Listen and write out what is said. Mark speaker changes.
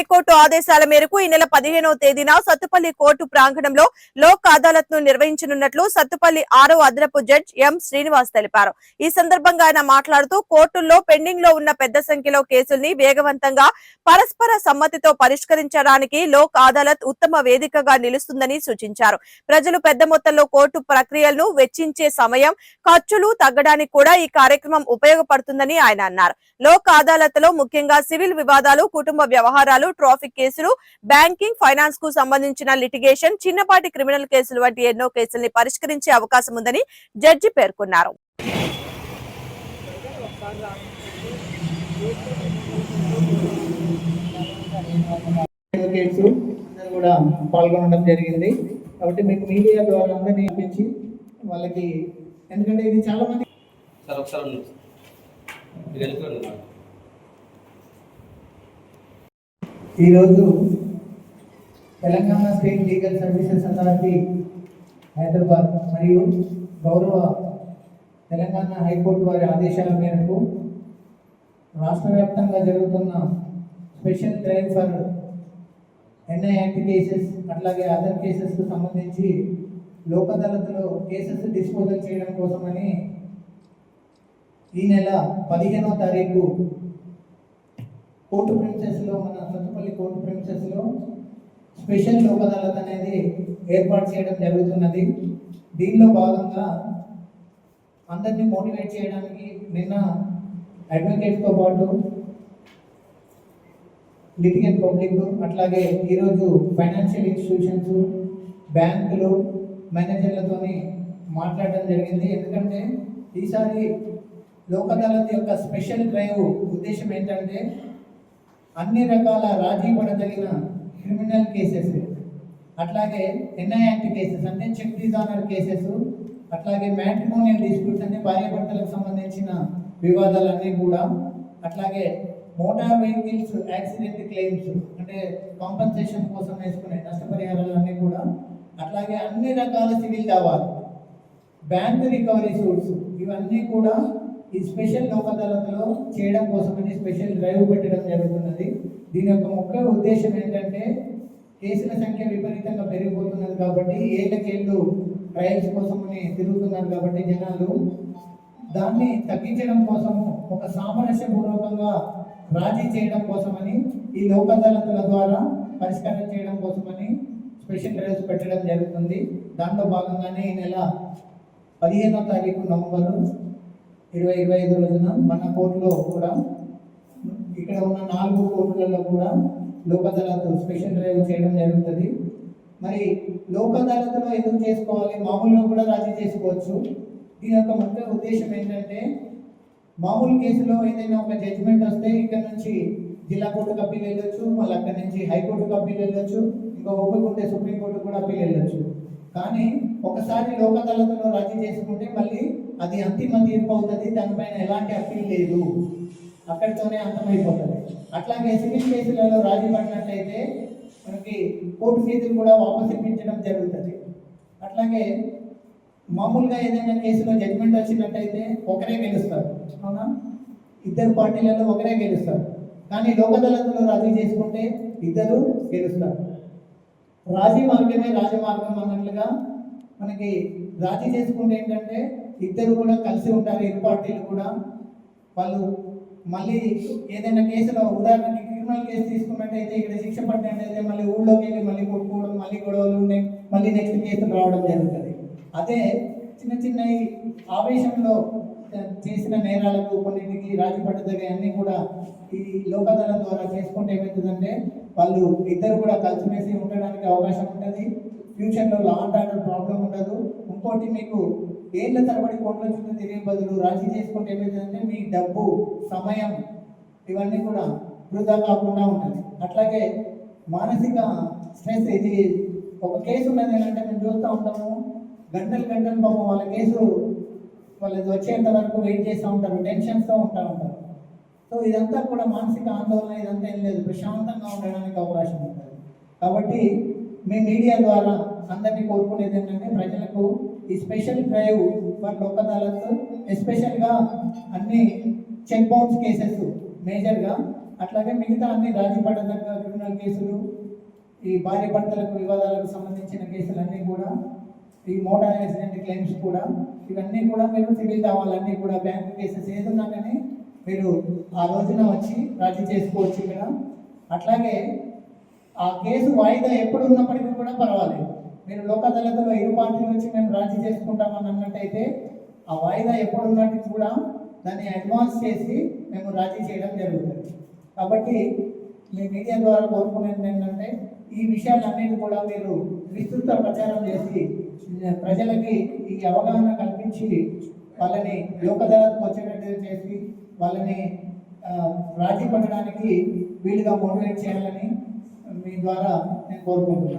Speaker 1: High court ఆదేశాల మేరకు ఈ నెల పదిహేనవ తేదీన సత్తుపల్లి కోర్టు ప్రాంగణంలో లోక్ అదాలత్ను నిర్వహించనున్నట్లు సత్తుపల్లి ఆరో అదనపు జడ్జ్ ఎం శ్రీనివాస్ తెలిపారు. ఈ సందర్భంగా ఆయన మాట్లాడుతూ కోర్టుల్లో పెండింగ్లో ఉన్న పెద్ద సంఖ్యలో కేసుల్ని వేగవంతంగా పరస్పర సమ్మతితో పరిష్కరించడానికి లోక్ అదాలత్ ఉత్తమ వేదికగా నిలుస్తుందని సూచించారు. ప్రజలు పెద్ద మొత్తంలో కోర్టు ప్రక్రియలను వెచ్చించే సమయం ఖర్చులు తగ్గడానికి కూడా ఈ కార్యక్రమం ఉపయోగపడుతుందని ఆయన అన్నారు. లోక్ అదాలత్లో ముఖ్యంగా సివిల్ వివాదాలు కుటుంబ వ్యవహారాలు ట్రాఫిక్ కేసులు బ్యాంకింగ్ ఫైనాన్స్కు సంబంధించిన లిటిగేషన్ చిన్నపాటి క్రిమినల్ కేసులు వంటి ఎన్నో కేసుల్ని పరిష్కరించే అవకాశం ఉందని జడ్జి పేర్కొన్నారు.
Speaker 2: అడ్వకేట్స్ అందరూ కూడా పాల్గొనడం జరిగింది. కాబట్టి మీకు మీడియా ద్వారా అందరినీ ఇప్పించి వాళ్ళకి ఎందుకంటే ఇది చాలా మంది
Speaker 3: సార్ ఒకసారి
Speaker 2: ఈరోజు Telangana state legal services authority Hyderabad మరియు గౌరవ తెలంగాణ హైకోర్టు వారి ఆదేశాల మేరకు రాష్ట్ర వ్యాప్తంగా జరుగుతున్న special train for NI act cases అట్లాగే అదర్ కేసెస్కు సంబంధించి లోక్ అదాలత్లో కేసెస్ డిస్పోజల్ చేయడం కోసమని ఈ నెల పదిహేనో తారీఖు కోర్టు ప్రిన్సెస్లో మన సత్తుపల్లి కోర్టు ప్రిన్సెస్లో స్పెషల్ లోక్ అదాలత్ అనేది ఏర్పాటు చేయడం జరుగుతున్నది. దీనిలో భాగంగా అందరినీ మోటివేట్ చేయడానికి నిన్న అడ్వకేట్స్తో పాటు లిటిగెంట్ పబ్లిక్ అట్లాగే ఈరోజు ఫైనాన్షియల్ ఇన్స్టిట్యూషన్స్ బ్యాంకులు మేనేజర్లతోని మాట్లాడడం జరిగింది. ఎందుకంటే ఈసారి లోక్ అదాలత్ యొక్క స్పెషల్ డ్రైవ్ ఉద్దేశం ఏంటంటే అన్ని రకాల రాజీ పడదగిన క్రిమినల్ కేసెస్. అట్లాగే ఎన్ఐ యాక్ట్ కేసెస్ అంటే చెక్ డిజానర్ కేసెస్ అట్లాగే మ్యాట్రిమోనియల్ డిస్ప్యూట్స్ అంటే భార్యాభర్తలకు సంబంధించిన వివాదాలన్నీ కూడా. అట్లాగే మోటార్ వెహికల్స్ యాక్సిడెంట్ క్లెయిమ్స్ అంటే కాంపన్సేషన్ కోసం వేసుకునే నష్టపరిహారాలన్నీ కూడా. అట్లాగే అన్ని రకాల సివిల్ దావాలు బ్యాంక్ రికవరీ సూట్స్ ఇవన్నీ కూడా ఈ స్పెషల్ లోక్ అదాలత్లో చేయడం కోసమని స్పెషల్ డ్రైవ్ పెట్టడం జరుగుతున్నది. దీని యొక్క ముఖ్య ఉద్దేశం ఏంటంటే కేసుల సంఖ్య విపరీతంగా పెరిగిపోతున్నది కాబట్టి ఏళ్ళకేళ్ళు ట్రయల్స్ కోసమని తిరుగుతున్నారు కాబట్టి జనాలు. దాన్ని తగ్గించడం కోసము ఒక సామరస్యపూర్వకంగా రాజీ చేయడం కోసమని ఈ లోక్ అదాలతుల ద్వారా పరిష్కారం చేయడం కోసమని స్పెషల్ డ్రైవ్స్ పెట్టడం జరుగుతుంది. దాంట్లో భాగంగానే ఈ నెల పదిహేనో తారీఖు నవంబరు ఇరవై ఇరవై ఐదు రోజున మన కోర్టులో కూడా ఇక్కడ ఉన్న నాలుగు కోర్టులలో కూడా లోక్ అదాలత్ స్పెషల్ డ్రైవ్ చేయడం జరుగుతుంది. మరి లోక్ అదాలత్లో ఎందుకు చేసుకోవాలి? మామూలుగా కూడా రాజీ చేసుకోవచ్చు. దీని యొక్క ముఖ్య ఉద్దేశం ఏంటంటే మామూలు కేసులో ఏదైనా ఒక జడ్జిమెంట్ వస్తే ఇక్కడ నుంచి జిల్లా కోర్టుకు అప్పీల్ వెళ్ళొచ్చు మళ్ళీ అక్కడి నుంచి హైకోర్టుకు అప్పీల్ వెళ్ళొచ్చు ఇంకా ఓపిక ఉంటే సుప్రీంకోర్టు కూడా అప్పీల్ వెళ్ళొచ్చు. కానీ ఒకసారి లోక్ అదాలత్లో రాజీ చేసుకుంటే మళ్ళీ అది అంతిమ తీర్పు అవుతుంది. దానిపైన ఎలాంటి అప్పీల్ లేదు. అక్కడితోనే అంతమైపోతుంది. అట్లాగే సివిల్ కేసులలో రాజీ పడినట్లయితే మనకి కోర్టు ఫీజులు కూడా వాపస్ ఇప్పించడం జరుగుతుంది. అట్లాగే మామూలుగా ఏదైనా కేసులో జడ్జిమెంట్ వచ్చినట్టయితే ఒకరే గెలుస్తారు. అవునా? ఇద్దరు పార్టీలలో ఒకరే గెలుస్తారు. కానీ లోక్ రాజీ చేసుకుంటే ఇద్దరు గెలుస్తారు. రాజీ మార్గమే రాజమార్గం అన్నట్లుగా మనకి రాజీ చేసుకుంటే ఏంటంటే ఇద్దరు కూడా కలిసి ఉంటారు ఇరు పార్టీలు కూడా. వాళ్ళు మళ్ళీ ఏదైనా కేసులో ఉదాహరణకి క్రిమినల్ కేసు తీసుకున్నట్టయితే ఇక్కడ శిక్ష పడినట్టయితే మళ్ళీ ఊళ్ళోకి వెళ్ళి మళ్ళీ కొట్టుకోవడం మళ్ళీ గొడవలు ఉన్నాయి మళ్ళీ నెక్స్ట్ కేసులు రావడం జరుగుతుంది. అదే చిన్న చిన్న ఈ ఆవేశంలో చేసిన నేరాలకు కొన్నింటికి రాజీ పడ్డదవి అన్నీ కూడా ఈ లోకదళం ద్వారా చేసుకుంటే ఏమవుతుందంటే వాళ్ళు ఇద్దరు కూడా కలిసిమెలిసి ఉండడానికి అవకాశం ఉంటుంది. ఫ్యూచర్లో లా అండ్ ఆర్డర్ ప్రాబ్లం ఉండదు. ఇంకోటి మీకు ఏళ్ళ తరబడి కోట్ల చుట్టూ తిరిగే బదులు రాజీ చేసుకుంటే ఏమవుతుందంటే మీ డబ్బు సమయం ఇవన్నీ కూడా వృధా కాకుండా ఉంటుంది. అట్లాగే మానసిక స్ట్రెస్ ఇది ఒక కేసు ఉన్నది ఏంటంటే మేము చూస్తూ ఉంటాము. గంటలు గంటలు పాపం వాళ్ళ కేసు వాళ్ళది వచ్చేంత వరకు వెయిట్ చేస్తూ ఉంటారు టెన్షన్స్తో ఉంటా ఉంటారు. సో ఇదంతా కూడా మానసిక ఆందోళన ఇదంతా ఏం లేదు. ప్రశాంతంగా ఉండడానికి అవకాశం ఉంటుంది. కాబట్టి మీ మీడియా ద్వారా అందరినీ కోరుకునేది ఏంటంటే ప్రజలకు ఈ special drive for Lok Adalat ఎస్పెషల్గా అన్ని చెక్ బౌన్స్ కేసెస్ మేజర్గా అట్లాగే మిగతా అన్ని రాజీ పడదగ్గ క్రిమినల్ కేసులు ఈ భార్య భర్తలకు వివాదాలకు సంబంధించిన కేసులన్నీ కూడా ఈ మోటార్ యాక్సిడెంట్ క్లెయిమ్స్ కూడా ఇవన్నీ కూడా మీరు సివిల్ దావాలన్నీ కూడా బ్యాంక్ కేసెస్ ఏదున్నా కానీ మీరు ఆ రోజున వచ్చి రాజీ చేసుకోవచ్చు ఇక్కడ. అట్లాగే ఆ కేసు వాయిదా ఎప్పుడు ఉన్నప్పటికీ కూడా పర్వాలేదు. మీరు లోక అదాలత్లో ఇరు పార్టీలు వచ్చి మేము రాజీ చేసుకుంటామని అన్నట్టయితే ఆ వాయిదా ఎప్పుడున్నట్టు కూడా దాన్ని అడ్వాన్స్ చేసి మేము రాజీ చేయడం జరుగుతుంది. కాబట్టి మీ మీడియా ద్వారా కోరుకునేది ఏంటంటే ఈ విషయాలన్నిటి కూడా మీరు విస్తృత ప్రచారం చేసి ప్రజలకి ఈ అవగాహన కల్పించి వాళ్ళని లోక అదాలత్కు వచ్చేటట్టు చేసి వాళ్ళని రాజీ పడడానికి వీలుగా మోటివేట్ చేయాలని మీ ద్వారా నేను కోరుకుంటున్నాను.